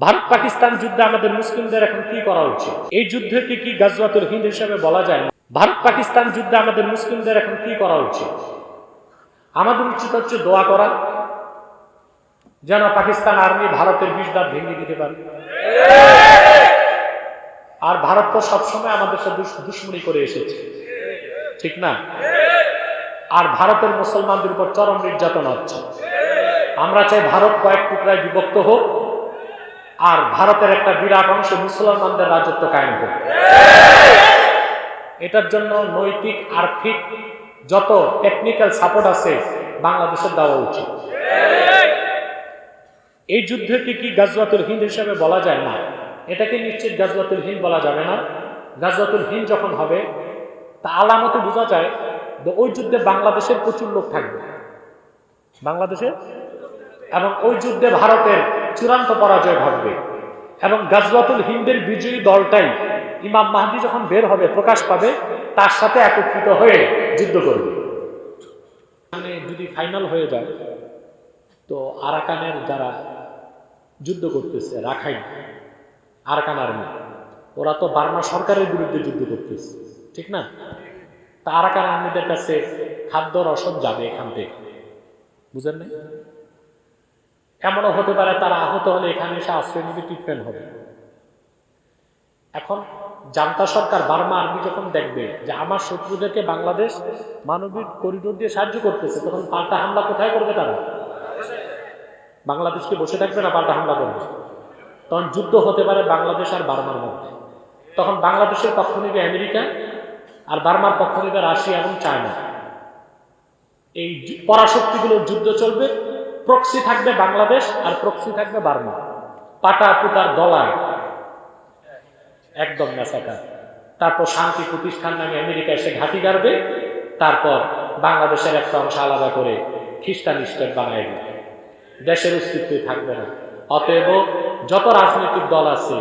ভারত পাকিস্তান যুদ্ধে আমাদের মুসলিমদের এখন কি করা উচিত? এই যুদ্ধকে কি গাজওয়াতুল হিন্দ হিসেবে বলা যায়? না ভারত পাকিস্তান যুদ্ধে আমাদের মুসলিমদের এখন কি করা উচিত? আমাদের উচিত হচ্ছে দোয়া করা। যেন পাকিস্তান আর্মি ভারতের বিষ দাঁত ভেঙে দিতে পারে। আর ভারত তো সবসময় আমাদের সাথে দুশ- দুশ্মনী করে এসেছে। ঠিক না? আর ভারতের মুসলমানদের উপর চরম নির্যাতন হচ্ছে। আমরা চাই ভারত কয়েক টুকরায় বিভক্ত হোক। আর ভারতের একটা বিরাট অংশ মুসলমানদের রাজত্ব কায়েম হোক এটার জন্য নৈতিক, আর্থিক যত টেকনিক্যাল সাপোর্ট আছে বাংলাদেশের দেওয়া উচিত। এই যুদ্ধকে কি গাজওয়াতুল হিন্দ হিসেবে বলা যায়? না। এটাকে নিশ্চিত গাজওয়াতুল হিন্দ বলা যাবে না। গাজওয়াতুল হিন্দ যখন হবে, তা আলামতে বোঝা যায় যে ওই যুদ্ধে বাংলাদেশের প্রচুর লোক থাকবে। বাংলাদেশের? এবং ওই যুদ্ধে ভারতের চূড়ান্ত পরাজয় ঘটবে। এবং গাজওয়াতুল হিন্দের বিজয়ী দলটাই ইমাম মাহদি যখন বের হবে, প্রকাশ পাবে, তার সাথে একত্রিত হয়ে যুদ্ধ করবে। মানে যদি ফাইনাল হয়ে যায়, তো আরাকানের যারা যুদ্ধ করতেছে, রাখাইন, আরাকান আর্মি, ওরা তো বার্মা সরকারের বিরুদ্ধে যুদ্ধ করতেছে, ঠিক না? তা আরাকান আর্মিদের কাছে খাদ্য রসদ যাবে এখান থেকে। বুঝেন নাই? এমনও হতে পারে তারা আহত হলে এখানে এসে আশ্রয় নিবে ট্রিটমেন্ট হবে। এখন জান্তা সরকার বার্মা আর্মি যখন দেখবে যে আমার শত্রুদেরকে বাংলাদেশ মানবিক করিডোর দিয়ে সাহায্য করতেছে, তখন পাল্টা হামলা কোথায় করবে তারা? বাংলাদেশকে বসে থাকবে না পাল্টা হামলা করবে? তখন যুদ্ধ হতে পারে বাংলাদেশ আর বার্মার মধ্যে। তখন বাংলাদেশের পক্ষ নেবে আমেরিকা আর বার্মার পক্ষ নেবে রাশিয়া এবং চায়না। এই পরাশক্তিগুলোর যুদ্ধ চলবে। প্রক্সি থাকবে বাংলাদেশ আর প্রক্সি থাকবে বার্মা। পাটা পুতার দলায় একদম মেসাকা তারপর শান্তি প্রতিষ্ঠান নামে আমেরিকা এসে ঘাঁটি গাড়বে। তারপর বাংলাদেশের একটা অংশ আলাদা করে খ্রিস্টান স্টেট বানায় দিবে। দেশের অস্তিত্বই থাকবে না। অতএব যত রাজনৈতিক দল আছে,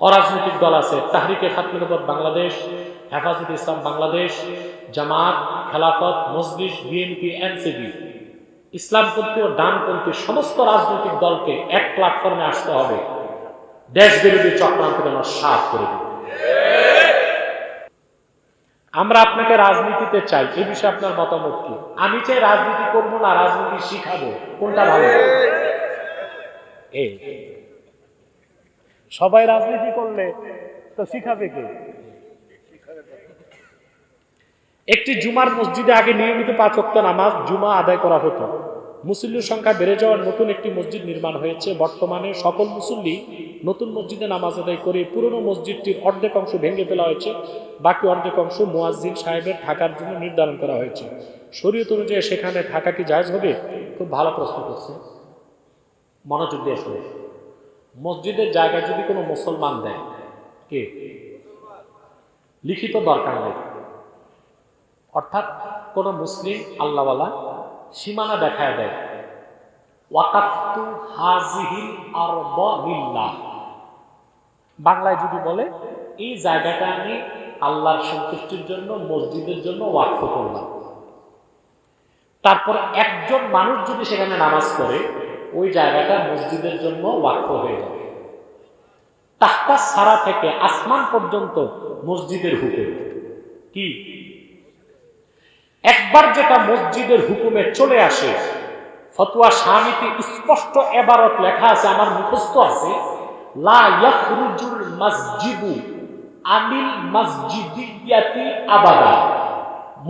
অরাজনৈতিক দল আছে, তাহরিকে খাতমিনবদ বাংলাদেশ, হেফাজত ইসলাম বাংলাদেশ, জামাত, খেলাফত মসজিদ বিএনপি, এনসিপি ইসলামপন্থী ও ডানপন্থী সমস্ত রাজনৈতিক দলকে এক প্ল্যাটফর্মে আসতে হবে। দেশ বিরোধী চক্রান্তকে নস্বাত করে দিতে আমরা আপনাকে রাজনীতিতে চাই এই বিষয়ে আপনার মতামত কি? আমি চাই রাজনীতি করব না, রাজনীতি শিখাবো। কোনটা ভালো? সবাই রাজনীতি করলে তো শিখাবে কে? একটি জুমার মসজিদে আগে নিয়মিত পাঁচ নামাজ জুমা আদায় করা হতো। মুসল্লির সংখ্যা বেড়ে যাওয়ার নতুন একটি মসজিদ নির্মাণ হয়েছে। বর্তমানে সকল মুসল্লি নতুন মসজিদে নামাজ আদায় করে পুরনো মসজিদটির অর্ধেক অংশ ভেঙে ফেলা হয়েছে। বাকি অর্ধেক অংশ মুয়াজ্জিন সাহেবের থাকার জন্য নির্ধারণ করা হয়েছে। শরীয়ত অনুযায়ী সেখানে থাকা কি জায়জ হবে? খুব ভালো প্রশ্ন করছে। মনোযোগ দিয়ে শুনে মসজিদের জায়গা যদি কোনো মুসলমান দেয়, কে? লিখিত দরকার নেই। অর্থাৎ কোনো মুসলিম আল্লাহওয়ালা সীমানা দেখায় দেয়। ওয়াকাফতু হাজিহিল বাংলায় যদি বলে, এই জায়গাটা আমি আল্লাহর সন্তুষ্টির জন্য, মসজিদের জন্য ওয়াকফ করলাম। তারপর একজন মানুষ যদি সেখানে নামাজ পড়ে, ওই জায়গাটা মসজিদের জন্য ওয়াকফ হয়ে যাবে তাহতা সারা থেকে আসমান পর্যন্ত মসজিদের হুকুম। কি? একবার যেটা মসজিদের হুকুমে চলে আসে, ফতুয়া স্বামীতে স্পষ্ট এবারত লেখা আছে, আমার মুখস্থ আছে, লা ইয়াখরুজুল মসজিদু আবাদা।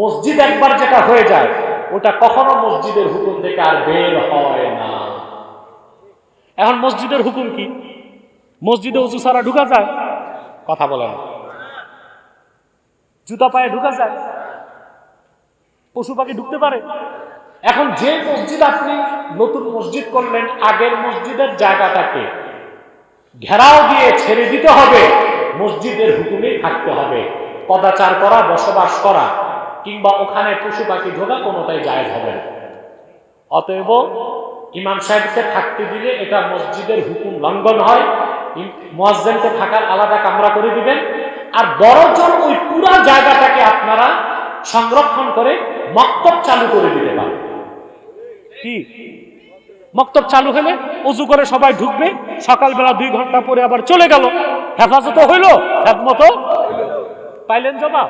মসজিদ একবার যেটা হয়ে যায়, ওটা কখনো মসজিদের হুকুম থেকে আর বের হয় না। এখন মসজিদের হুকুম কি? মসজিদে উঁচু সারা ঢুকা যায়? কথা বলেন। জুতা পায়ে ঢুকা যায়? পশু পাখি ঢুকতে পারে। এখন যে মসজিদ আপনি নতুন মসজিদ করলেন, আগের মসজিদের জায়গাটাকে ঘেরাও দিয়ে ছেড়ে দিতে হবে, মসজিদের হুকুমেই থাকতে হবে। কদাচার করা, বসবাস করা, কিংবা ওখানে পশু পাখি ঢোকা কোনোটাই জায়েজ হবে না। অতএব ইমাম সাহেবকে থাকতে দিলে এটা মসজিদের হুকুম লঙ্ঘন হয়। মোয়াজ্জেনকে থাকার আলাদা কামরা করে দিবেন। আর বড়জন ওই পুরা জায়গাটাকে আপনারা সংরক্ষণ করে মক্তব চালু করে দিতে পারে কি? মক্তব চালু হলে উজু করে সবাই ঢুকবে, সকালবেলা দুই ঘণ্টা পরে আবার চলে গেল। হেফাজত হইল? একমত পাইলেন জবাব?